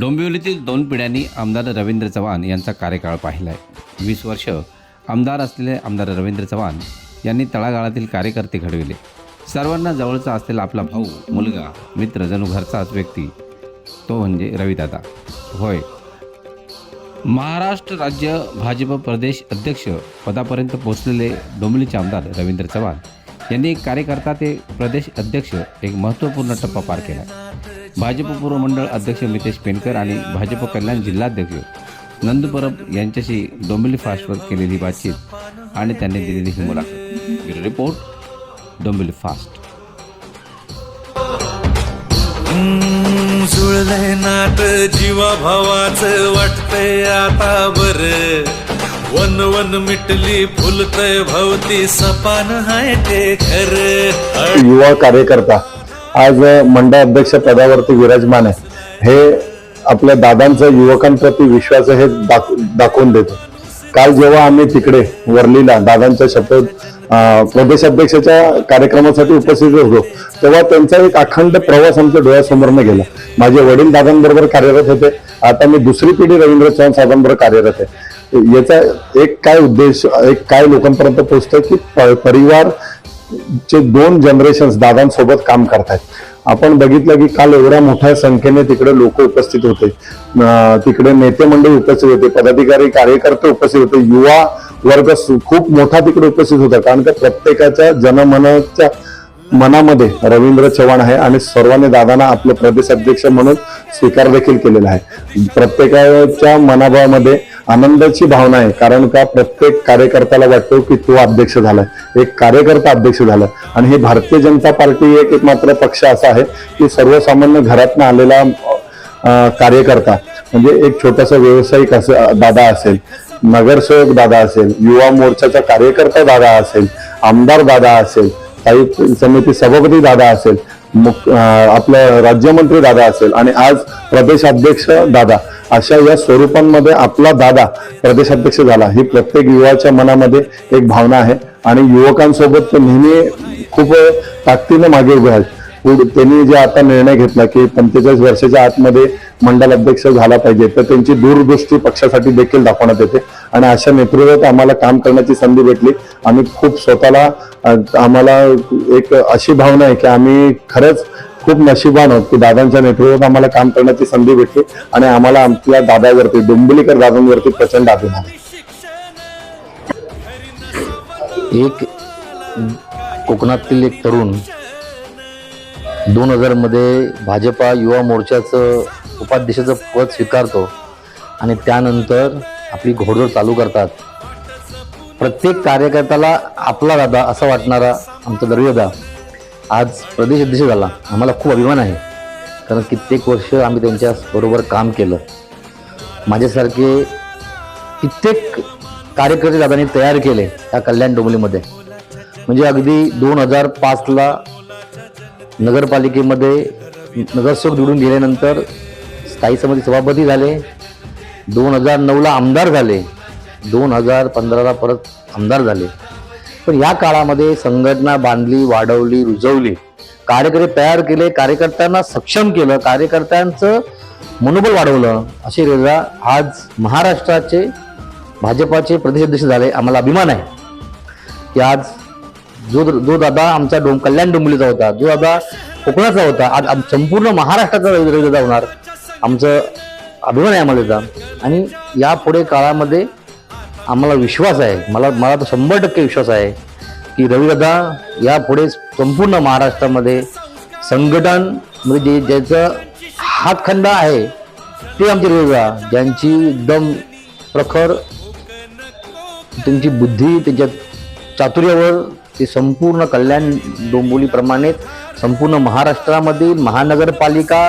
डोंबिवलीतील दोन पिढ्यांनी आमदार रवींद्र चव्हाण यांचा कार्यकाळ पाहिला आहे वीस वर्ष आमदार असलेले आमदार रवींद्र चव्हाण यांनी तळागाळातील कार्यकर्ते घडविले. सर्वांना जवळचा असलेला आपला भाऊ मुलगा मित्र जणू घरचाच व्यक्ती तो म्हणजे रविदादा. होय. महाराष्ट्र राज्य भाजप प्रदेश अध्यक्ष पदापर्यंत पोहोचलेले डोंबिवलीचे आमदार रवींद्र चव्हाण यांनी एक कार्यकर्ता ते प्रदेश अध्यक्ष एक महत्त्वपूर्ण टप्पा पार केला भाजप पूर्व मंडळ अध्यक्ष मितेश पेनकर आणि भाजप कल्याण जिल्हाध्यक्ष नंदू परब यांच्याशी डोंबिवली फास्टवर केलेली बातचीत आणि त्यांनी दिलेली ही मुलाखत. Report Dombivli fast. जुळलंय नाट जीवा भावाचं वाटतंय आता बर. वन वन मिटली फुलतय भवती सपान हाय ते खर. युवा कार्यकर्ता आज मंडळ अध्यक्ष पदावरती विराजमान आहे. हे आपल्या दादांचं युवकांप्रती विश्वास हे दाख- दाखवून देतो. काल जेव्हा आम्ही तिकडे वरलीला दादांच्या शपथ प्रदेश प्रदेशाध्यक्षाच्या कार्यक्रमासाठी उपस्थित होतो तेव्हा त्यांचा एक अखंड प्रवास आमच्या डोळ्यासमोरनं गेला. माझे वडील दादांबरोबर कार्यरत होते. आता मी दुसरी पिढी रवींद्र चव्हाण साहेबांबरोबर कार्यरत आहे. याचा एक काय उद्देश एक काय लोकांपर्यंत पोहोचतोय की प- परिवार चे दोन जनरेशन दादांसोबत काम करतायत. आपण बघितलं की काल एवढ्या मोठ्या संख्येने तिकडे लोक उपस्थित होते. अं, तिकडे नेते मंडळी उपस्थित होते पदाधिकारी कार्यकर्ते उपस्थित होते युवा वर्ग खूप मोठा तिकडे उपस्थित होता. कारण का प्रत्येकाच्या जनमनाच्या मनामध्ये रवींद्र चव्हाण आहे आणि सर्वांनी दादांना आपलं प्रदेश अध्यक्ष म्हणून स्वीकार देखील केलेला आहे. प्रत्येकाच्या मनाभावामध्ये आनंदाची भावना आहे कारण का प्रत्येक कार्यकर्त्याला वाटतो की तो अध्यक्ष झालाय. एक कार्यकर्ता अध्यक्ष झाला. आणि हे भारतीय जनता पार्टी एक एकमात्र पक्ष असा आहे की सर्वसामान्य घरातनं आलेला कार्यकर्ता म्हणजे एक छोटासा व्यावसायिक असं दादा असेल नगरसेवक दादा असेल युवा मोर्चाचा कार्यकर्ता दादा असेल आमदार दादा असेल स्थायी समिती सभापती दादा असेल मुख- आपलं राज्यमंत्री दादा असेल आणि आज प्रदेशाध्यक्ष दादा अशा या स्वरूपांमध्ये आपला दादा प्रदेशाध्यक्ष झाला. ही प्रत्येक युवाच्या मनामध्ये एक भावना आहे आणि युवकांसोबत ते नेहमी खूप ताकदीने मागे उभे आहेत त्यांनी जे आता निर्णय घेतला की पंचेचाळीस वर्षाच्या आतमध्ये मंडल अध्यक्ष झाला पाहिजे तर त्यांची दूरदृष्टी पक्षासाठी देखील दाखवण्यात येते. आणि अशा नेतृत्वात आम्हाला काम करण्याची संधी भेटली. आम्ही खूप स्वतःला आम्हाला एक अशी भावना आहे की आम्ही खरंच खूप नशिबान आहोत की दादांच्या नेतृत्वात आम्हाला काम करण्याची संधी भेटली आणि आम्हाला आमच्या दादावरती डोंबिवलीकर दादांवरती प्रचंड अभिमान आहे. एक कोकणातील एक तरुण दोन हजारमध्ये भाजपा युवा मोर्चाचं उपाध्यक्षाचं पद स्वीकारतो आणि त्यानंतर आपली घोडदौड चालू करतात. प्रत्येक कार्यकर्त्याला आपला दादा असा वाटणारा आमचा दरवेदा आज प्रदेश अध्यक्ष झाला. आम्हाला खूप अभिमान आहे. कारण कित्येक वर्ष आम्ही त्यांच्या बरोबर काम केलं. माझ्यासारखे कित्येक कार्यकर्ते दादांनी तयार केले त्या कल्याण डोंबलीमध्ये म्हणजे अगदी दोन हजार पाचला नगरपालिकेमध्ये नगरसेवक निवडून गेल्यानंतर स्थायी समिती सभापती झाले. दोन हजार नऊला आमदार झाले. दोन हजार पंधराला परत आमदार झाले. पण या काळामध्ये संघटना बांधली वाढवली रुजवली. कार्यकर्ते तयार केले कार्यकर्त्यांना सक्षम केलं कार्यकर्त्यांचं मनोबल वाढवलं. अशी रेजा आज महाराष्ट्राचे भाजपाचे प्रदेशाध्यक्ष झाले. आम्हाला अभिमान आहे. की आज जो जो दादा आमचा डोंब कल्याण डोंबिवलीचा होता जो दादा कोकणाचा होता आज आम- संपूर्ण महाराष्ट्राचा रवी दादा होणार. आमचं अभिमान आहे आम्हाला त्याचा आणि यापुढे काळामध्ये आम्हाला विश्वास आहे. मला मला तर शंभर टक्के विश्वास आहे की रविदादा यापुढे संपूर्ण महाराष्ट्रामध्ये संघटन म्हणजे जे ज्याचं हातखंड आहे ते आमचे रविदा ज्यांची एकदम प्रखर त्यांची बुद्धी त्यांच्या चातुर्यावर ते संपूर्ण कल्याण डोंबोलीप्रमाणे संपूर्ण महाराष्ट्रामधील महानगरपालिका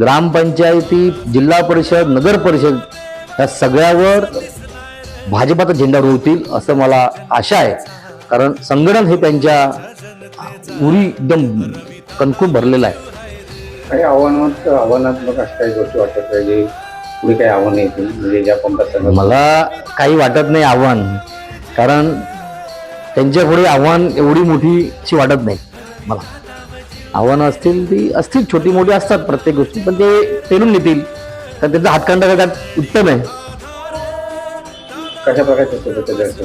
ग्रामपंचायती जिल्हा परिषद नगर परिषद या सगळ्यावर भाजपाचा झेंडा रोवतील असं मला आशा आहे. कारण संगणन हे त्यांच्या उरी एकदम कणकून भरलेलं आहे. काही आव्हानात आव्हानात्मक अशा काही गोष्टी वाटत आहे जे पुढे काही आव्हानं येतील. म्हणजे ज्या पंकज मला काही वाटत नाही आव्हान. कारण त्यांच्या पुढे आव्हान एवढी मोठी अशी वाटत नाही मला. आव्हानं असतील ती असतील छोटी मोठी असतात प्रत्येक गोष्टी पण ते पेरून नेतील. तर त्यांचा हातखंडा त्यात उत्तम आहे. कशा द्यायचं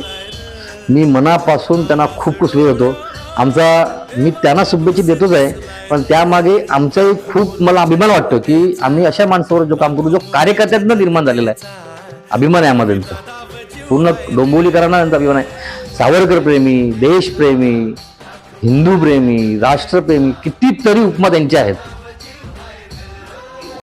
मी मनापासून त्यांना खूप शुभेच्छा देतो आमचा मी त्यांना शुभेच्छा देतोच आहे पण त्यामागे आमचा एक खूप मला अभिमान वाटतो की आम्ही अशा माणसावर जो काम करू जो कार्यकर्त्यांना निर्माण झालेला आहे. अभिमान आहे आम्हाला त्यांचा. पूर्ण डोंबिवलीकरांना त्यांचा अभिमान आहे. सावरकर प्रेमी देशप्रेमी हिंदू प्रेमी राष्ट्रप्रेमी कितीतरी उपमा त्यांच्या आहेत.